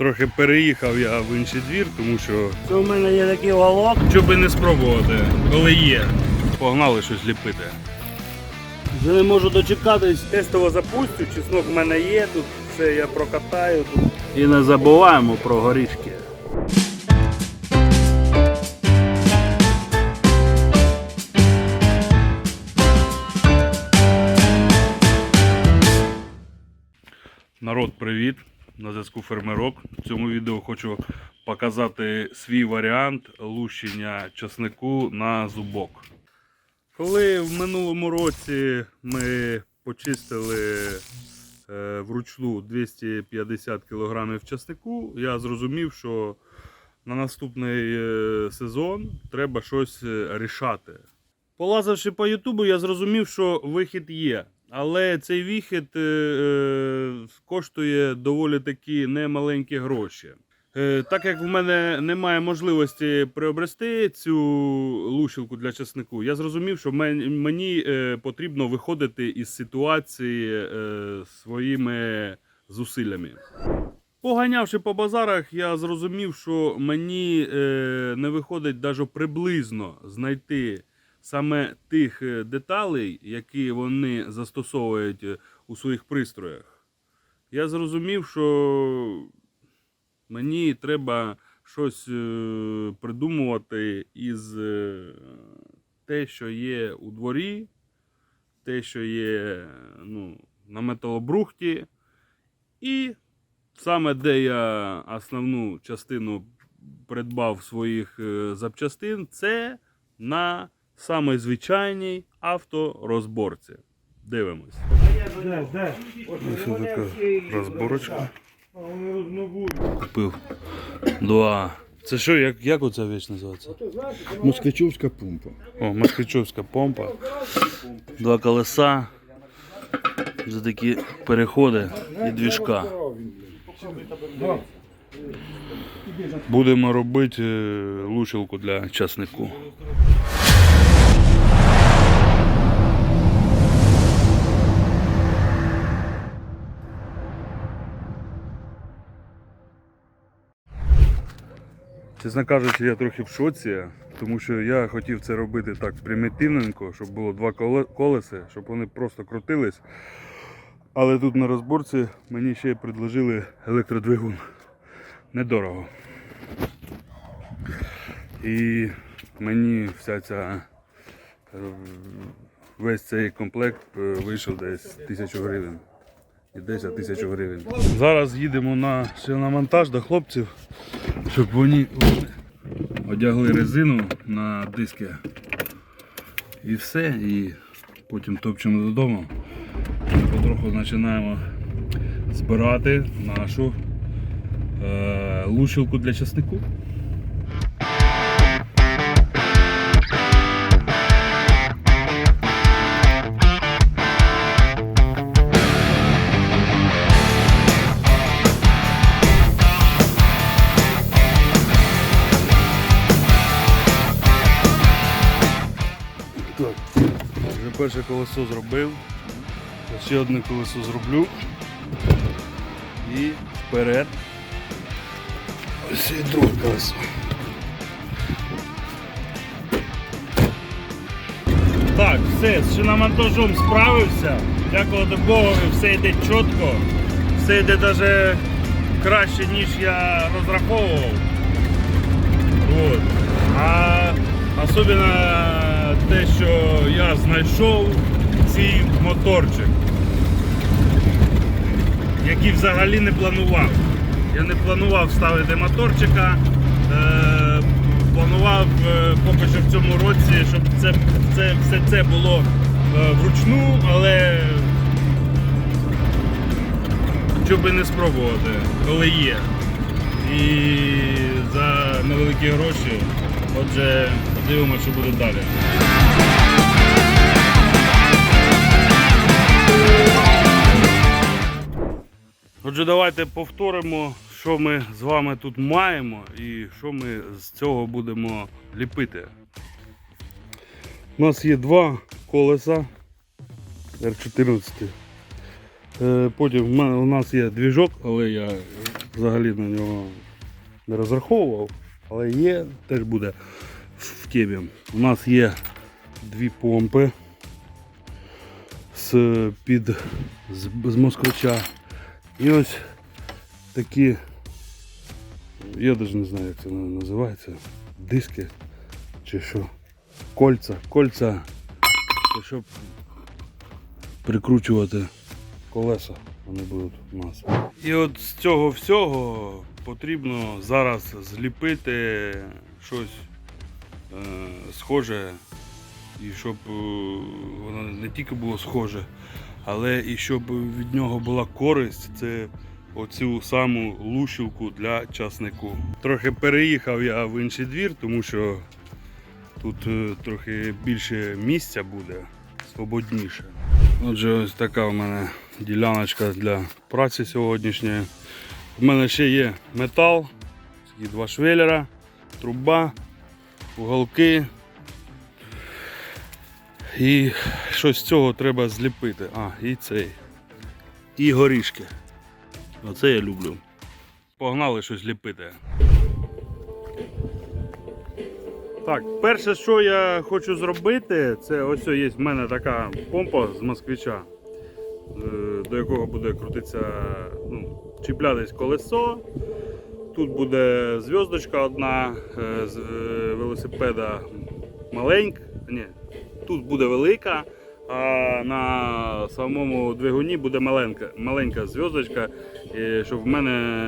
Трохи переїхав я в інший двір, тому що Це у мене є такий валок. щоб би не спробувати, коли є. Погнали щось ліпити. Вже не можу дочекатись, тестово запустю. Чеснок в мене є, тут все я прокатаю. Тут. І не забуваємо про горішки. Народ, привіт! На зв'язку фермерок. В цьому відео хочу показати свій варіант лущення часнику на зубок. Коли в минулому році ми почистили е, вручну 250 кг часнику, я зрозумів, що на наступний е, сезон треба щось е, рішати. Полазивши по Ютубу, я зрозумів, що вихід є. Але цей вихід е, е, коштує доволі такі немаленькі гроші. Е, так як в мене немає можливості приобрести цю лущилку для часнику, я зрозумів, що мені потрібно виходити із ситуації своїми зусиллями. Поганявши по базарах, я зрозумів, що мені не виходить навіть приблизно знайти саме тих е, деталей, які вони застосовують е, у своїх пристроях. Я зрозумів, що мені треба щось е, придумувати із те, що є у дворі, те, що є ну, на металобрухті, і саме де я основну частину придбав своїх запчастин, це на самій звичайній авторозборці. Дивимось. Де, де? Ось така розборочка. Купив два. Це що, як, як оця віч називається? Москвичовська помпа. О, москвичовська помпа. Два колеса. За такі переходи і двіжка. Будемо робити е, лучилку для часнику. Чесно кажучи, я трохи в шоці, тому що я хотів це робити так примітивненько, щоб було два колеса, щоб вони просто крутились. Але тут на розборці мені ще предложили електродвигун. Недорого. І мені вся ця е, весь цей комплект е, вийшов десь тисячу гривень. І 10 тисяч гривень. Зараз їдемо на шиномонтаж до хлопців, щоб вони одягли резину на диски. І все. І потім топчемо додому. І потроху починаємо збирати нашу е, лущилку для часнику. Перше колесо зробив. Ще одне колесо зроблю. І вперед. Ось і друге колесо. Так, все, з шиномонтажом справився. Дякувати Богу, все йде чітко, все йде навіть краще, ніж я розраховував. Вот. А особливо те, що я знайшов цей моторчик, який взагалі не планував. Я не планував ставити моторчика. Е, планував е, поки що в цьому році, щоб це, це, все це було е, вручну, але щоб не спробувати, коли є. І за невеликі гроші. Отже, подивимося, що буде далі. Отже, давайте повторимо, що ми з вами тут маємо і що ми з цього будемо ліпити. У нас є два колеса R14. Е, Потім у нас є двіжок, але я взагалі на нього не розраховував, але є, теж буде в темі. У нас є дві помпи з під з, з москвича. І ось такі, я навіть не знаю, як це називається, диски чи що. Кольця. Кольця, щоб прикручувати колеса. Вони будуть у нас. І от з цього всього потрібно зараз зліпити щось схоже, і щоб е, воно не тільки було схоже, але і щоб від нього була користь, це оцю саму лущилку для часнику. Трохи переїхав я в інший двір, тому що тут е, трохи більше місця буде, свободніше. Отже, ось така в мене діляночка для праці сьогоднішньої. У мене ще є метал, два швеллера, труба, уголки. І щось з цього треба зліпити. А, і цей. І горішки. Оце я люблю. Погнали щось ліпити. Так, перше, що я хочу зробити, це ось є в мене така помпа з москвича, е, до якого буде крутитися, ну, чіплятись колесо. Тут буде зв'язочка одна е, з е, велосипеда маленька. Ні, тут буде велика, а на самому двигуні буде маленька, маленька зв'язочка, щоб в мене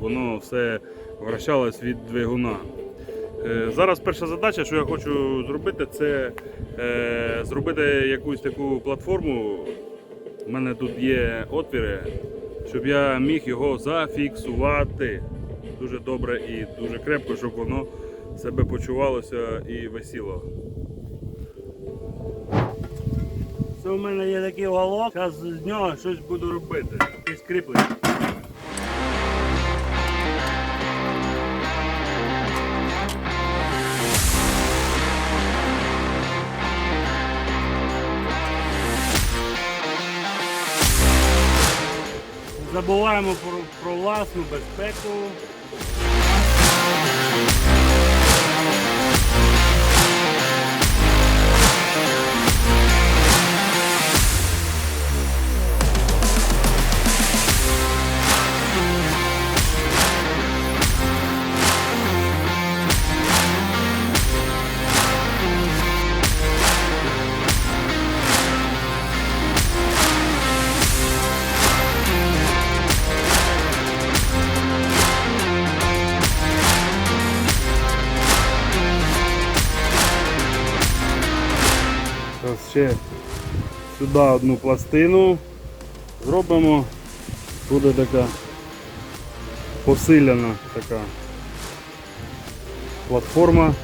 воно все вращалось від двигуна. Е, Зараз перша задача, що я хочу зробити, це зробити якусь таку платформу. У мене тут є отвіри, щоб я міг його зафіксувати дуже добре і дуже крепко, щоб воно себе почувалося і висіло. Це у мене є такий уголок, зараз з нього щось буду робити. Якесь кріплення. Забуваємо про, про власну безпеку. Зараз сюди одну пластину зробимо. Буде така посилена така платформа,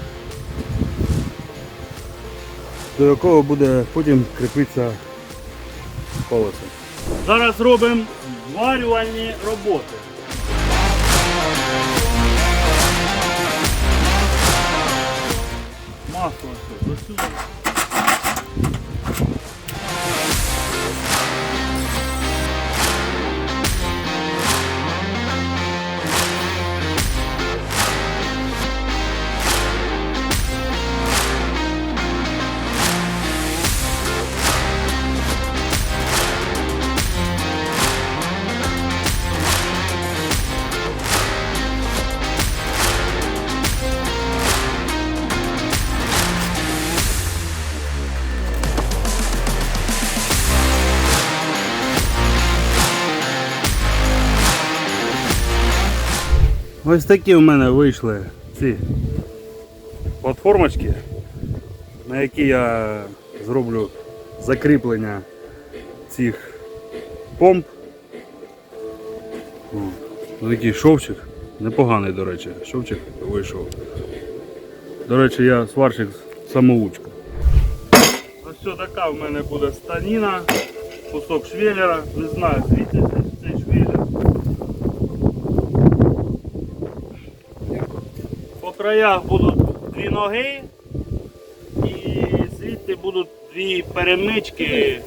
до якого буде потім кріпитися колесо. Зараз робимо зварювальні роботи. Масло все до. Ось такі у мене вийшли ці платформочки, на які я зроблю закріплення цих помп. О, такий шовчик. Непоганий, до речі, шовчик вийшов. До речі, я сварщик самоучка. Ось що така в мене буде станіна, кусок швеллера, не знаю, звідси цей швеллер. По краях будуть дві ноги і звідти будуть дві перемички.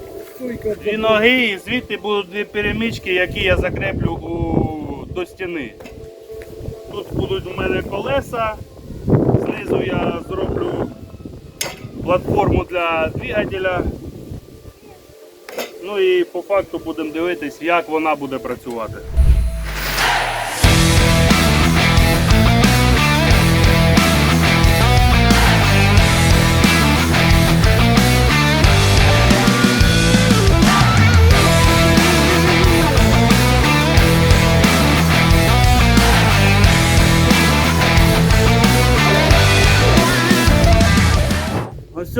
Дві ноги і звідти будуть дві перемички, які я закреплю у до стіни. Тут будуть у мене колеса. Знизу я зроблю платформу для двигателя. Ну і по факту будемо дивитись, як вона буде працювати.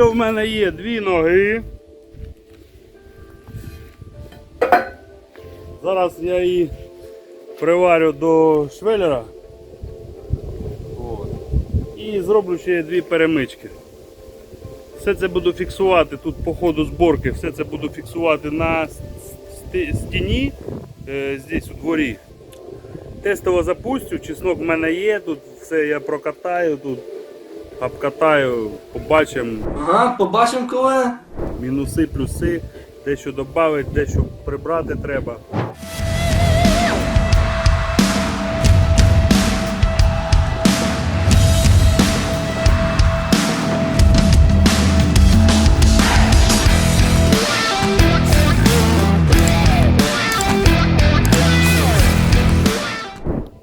Ось в мене є дві ноги. Зараз я її приварю до швелера. І зроблю ще дві перемички. Все це буду фіксувати тут по ходу зборки, все це буду фіксувати на стіні е, здесь у дворі. Тестово запустю, чеснок в мене є, тут все я прокатаю, тут обкатаю, побачимо Ага, побачимо коли. мінуси, плюси, дещо додати, дещо прибрати треба.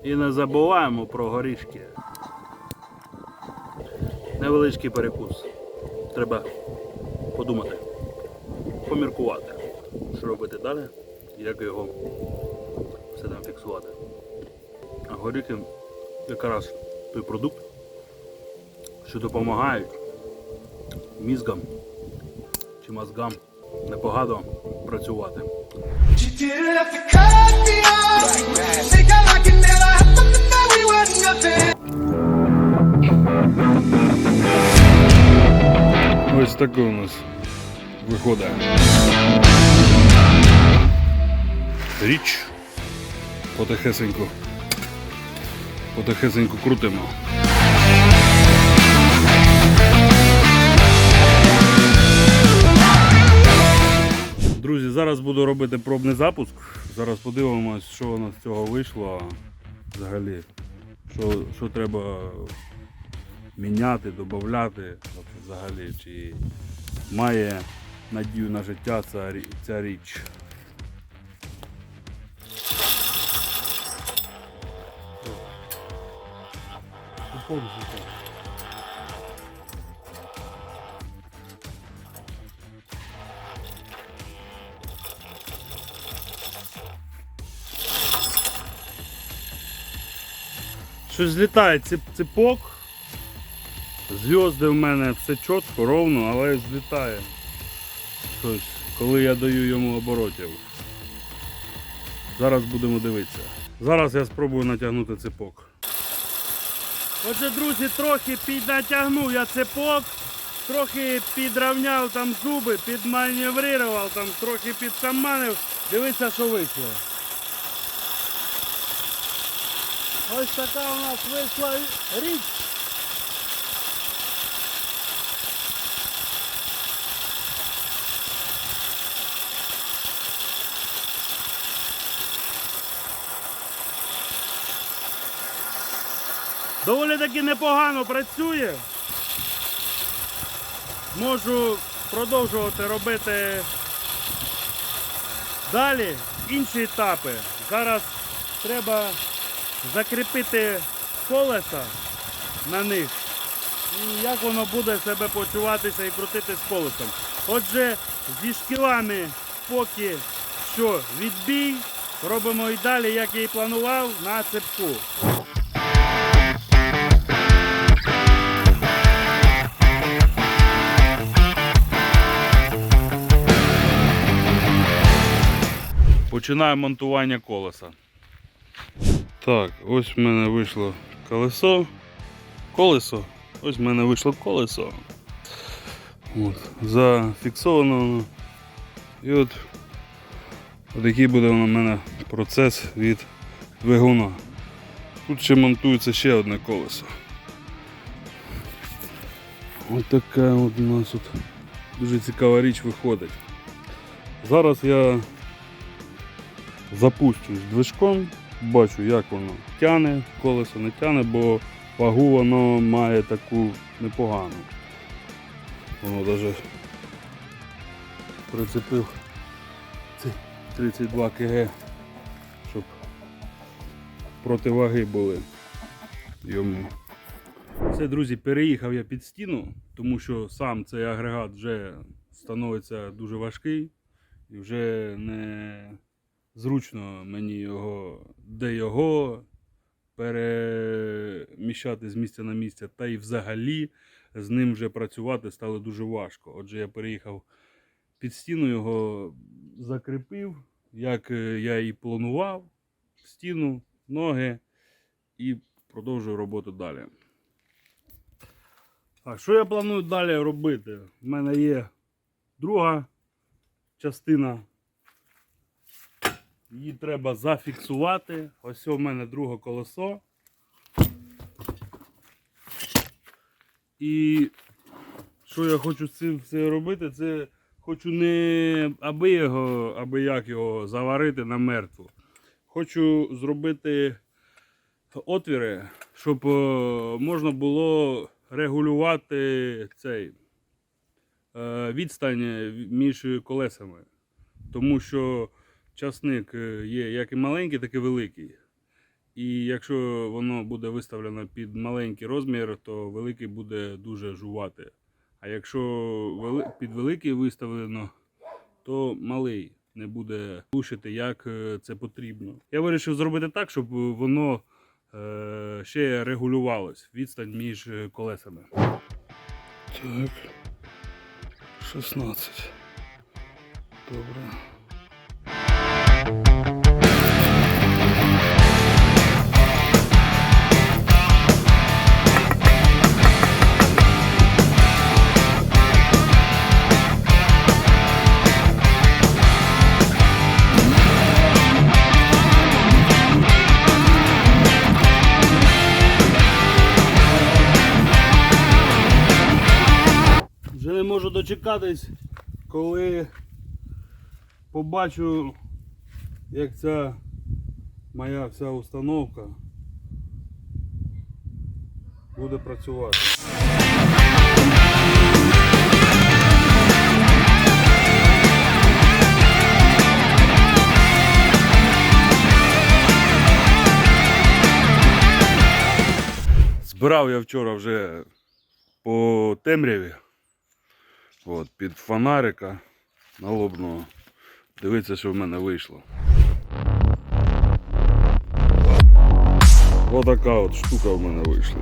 І не забуваємо про горішки. Невеличкий перекус. Треба подумати, поміркувати, що робити далі, як його все там фіксувати. А горіхи якраз той продукт, що допомагають мізгам чи мозгам непогано працювати. You Ось таке у нас виходить. Річ. Потихесеньку. Потихесеньку крутимо. Друзі, зараз буду робити пробний запуск. Зараз подивимось, що у нас з цього вийшло взагалі. Що, що треба міняти, додати взагалі. Чи має надію на життя ця, ця річ. Щось злітає ципок. Зв'язди в мене все чітко, ровно, але злітає. Щось, коли я даю йому оборотів. Зараз будемо дивитися. Зараз я спробую натягнути ципок. Отже, друзі, трохи піднатягнув я ципок, трохи підравняв там зуби, підманеврував, там, трохи підшаманив. Дивіться, що вийшло. Ось така у нас вийшла річ. Доволі таки непогано працює. Можу продовжувати робити далі інші етапи. Зараз треба закріпити колеса на них. І як воно буде себе почуватися і крутити з колесом. Отже, зі шкілами поки що відбій. Робимо і далі, як я і планував, на цепку. Починаю монтування колеса. Так, ось в мене вийшло колесо. Колесо. Ось в мене вийшло колесо. От, зафіксовано. І от такий буде у мене процес від двигуна. Тут ще монтується ще одне колесо. Ось така от у нас тут дуже цікава річ виходить. Зараз я запущусь движком бачу, як воно тяне, колесо не тяне, бо вагу воно має таку непогану. Воно навіть прицепив ці 32 кг, щоб противаги були йому. Все, друзі, переїхав я під стіну, тому що сам цей агрегат вже становиться дуже важкий і вже не зручно мені його, де його переміщати з місця на місце, та й взагалі з ним вже працювати стало дуже важко. Отже, я переїхав під стіну, його закріпив, як е, я і планував, стіну, ноги і продовжую роботу далі. Так, що я планую далі робити? У мене є друга частина. Її треба зафіксувати. Ось у мене друге колесо. І що я хочу з цим все робити, це хочу не аби його, аби як його заварити на мертву. Хочу зробити отвіри, щоб е, можна було регулювати цей е, відстань між колесами. Тому що часник е, є як і маленький, так і великий. І якщо воно буде виставлено під маленький розмір, то великий буде дуже жувати. А якщо під великий виставлено, то малий не буде глушити, як е, це потрібно. Я вирішив зробити так, щоб воно е, ще регулювалось відстань між колесами. Так. 16. Добре. Дочекатись, коли побачу, як ця моя вся установка буде працювати. Збирав я вчора вже по темряві. От, під фонарика налобного. Дивіться, що в мене вийшло. Отака от штука в мене вийшла.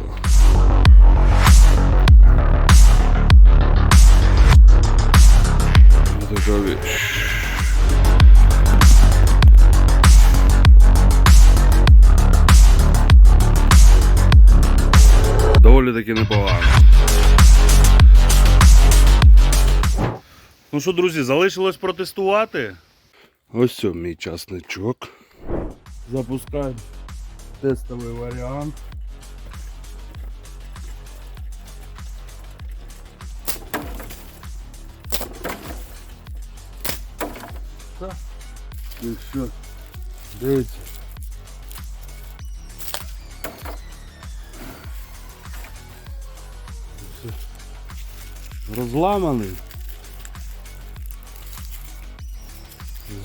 Ну що, друзі, залишилось протестувати. Ось це мій часничок. Запускаємо тестовий варіант. І все. Дивіться. Розламаний.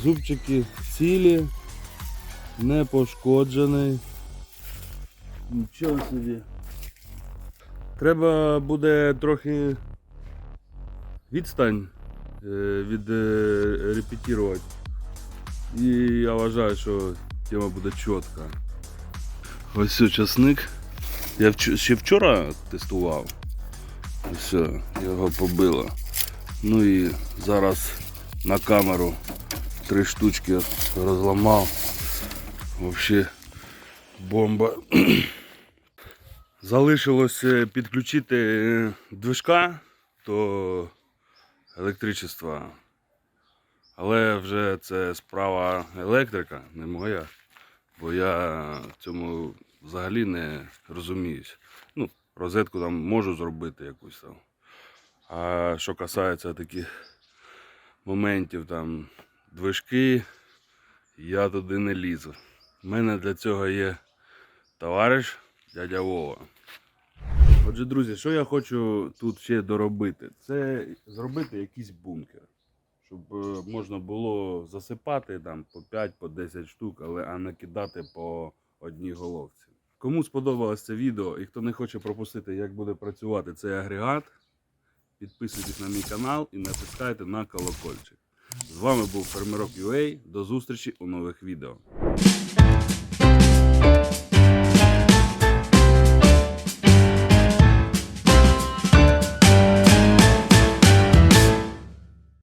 Зубчики цілі, не пошкоджений. Нічого собі. Треба буде трохи відстань е, від е, репетірувати. І я вважаю, що тема буде чітка. Ось все, часник. Я ще вчора тестував. Все, його побило. Ну і зараз на камеру три штучки розламав. Вообще бомба. Залишилось е, підключити е, движка до електричества. Але вже це справа електрика, не моя. Бо я цьому взагалі не розуміюсь. Ну, розетку там можу зробити якусь там. А що касається таких моментів там движки, я туди не лізу. У мене для цього є товариш дядя Вова. Отже, друзі, що я хочу тут ще доробити? Це зробити якийсь бункер. Щоб е, можна було засипати там по 5 по 10 штук, але а не кидати по одній головці. Кому сподобалось це відео і хто не хоче пропустити, як буде працювати цей агрегат, підписуйтесь на мій канал і натискайте на колокольчик. З вами був Фермерок UA. До зустрічі у нових відео.